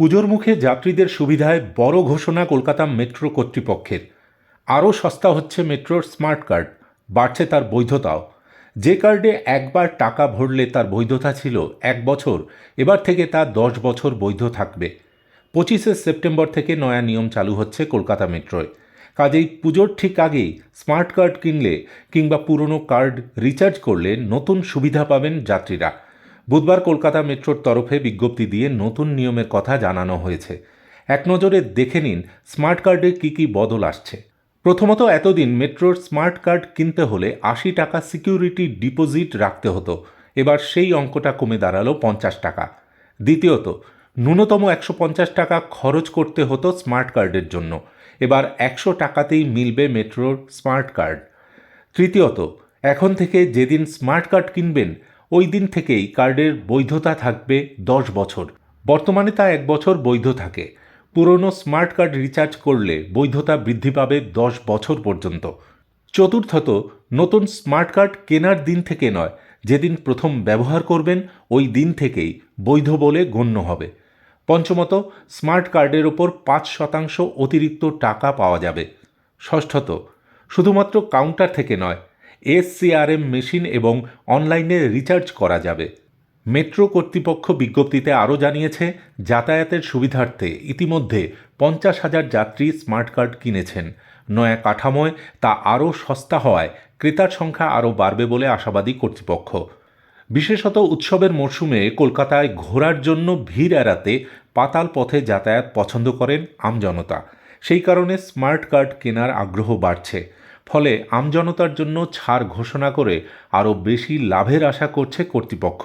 পুজোর মুখে যাত্রীদের সুবিধায় বড় ঘোষণা কলকাতা মেট্রো কর্তৃপক্ষের। আরও সস্তা হচ্ছে মেট্রোর স্মার্ট কার্ড, বাড়ছে তার বৈধতাও। যে কার্ডে একবার টাকা ভরলে তার বৈধতা ছিল এক বছর, এবার থেকে তা দশ বছর বৈধ থাকবে। পঁচিশে সেপ্টেম্বর থেকে নয়া নিয়ম চালু হচ্ছে কলকাতা মেট্রোয়। কাজেই পুজোর ঠিক আগেই স্মার্ট কার্ড কিনলে কিংবা পুরনো কার্ড রিচার্জ করলে নতুন সুবিধা পাবেন যাত্রীরা। বুধবার কলকাতা মেট্রোর তরফে বিজ্ঞপ্তি দিয়ে নতুন নিয়মের কথা জানানো হয়েছে। এক নজরে দেখে নিন স্মার্ট কার্ডে কী কী বদল আসছে। প্রথমত, এতদিন মেট্রোর স্মার্ট কার্ড কিনতে হলে আশি টাকা সিকিউরিটি ডিপোজিট রাখতে হতো। এবার সেই অঙ্কটা কমে দাঁড়াল পঞ্চাশ টাকা। দ্বিতীয়ত, ন্যূনতম একশো পঞ্চাশ টাকা খরচ করতে হতো স্মার্ট কার্ডের জন্য। এবার একশো টাকাতেই মিলবে মেট্রোর স্মার্ট কার্ড। তৃতীয়ত, এখন থেকে যেদিন স্মার্ট কার্ড কিনবেন ওই দিন থেকেই কার্ডের বৈধতা থাকবে দশ বছর। বর্তমানে তা এক বছর বৈধ থাকে। পুরনো স্মার্ট কার্ড রিচার্জ করলে বৈধতা বৃদ্ধি পাবে দশ বছর পর্যন্ত। চতুর্থত, নতুন স্মার্ট কার্ড কেনার দিন থেকে নয়, যেদিন প্রথম ব্যবহার করবেন, ওই দিন থেকেই বৈধ বলে গণ্য হবে। পঞ্চমত, স্মার্ট কার্ডের ওপর পাঁচ শতাংশ অতিরিক্ত টাকা পাওয়া যাবে। ষষ্ঠত, শুধুমাত্র কাউন্টার থেকে নয় এসসিআরএম মেশিন এবং অনলাইনে রিচার্জ করা যাবে। মেট্রো কর্তৃপক্ষ বিজ্ঞপ্তিতে আরও জানিয়েছে, যাতায়াতের সুবিধার্থে ইতিমধ্যে পঞ্চাশ হাজার যাত্রী স্মার্ট কার্ড কিনেছেন। নয়া কাঠামোয় তা আরও সস্তা হওয়ায় ক্রেতার সংখ্যা আরও বাড়বে বলে আশাবাদী কর্তৃপক্ষ। বিশেষত উৎসবের মরশুমে কলকাতায় ঘোরার জন্য ভিড় এড়াতে পাতাল পথে যাতায়াত পছন্দ করেন আমজনতা। সেই কারণে স্মার্ট কার্ড কেনার আগ্রহ বাড়ছে। ফলে আমজনতার জন্য ছাড় ঘোষণা করে আরও বেশি লাভের আশা করছে কর্তৃপক্ষ।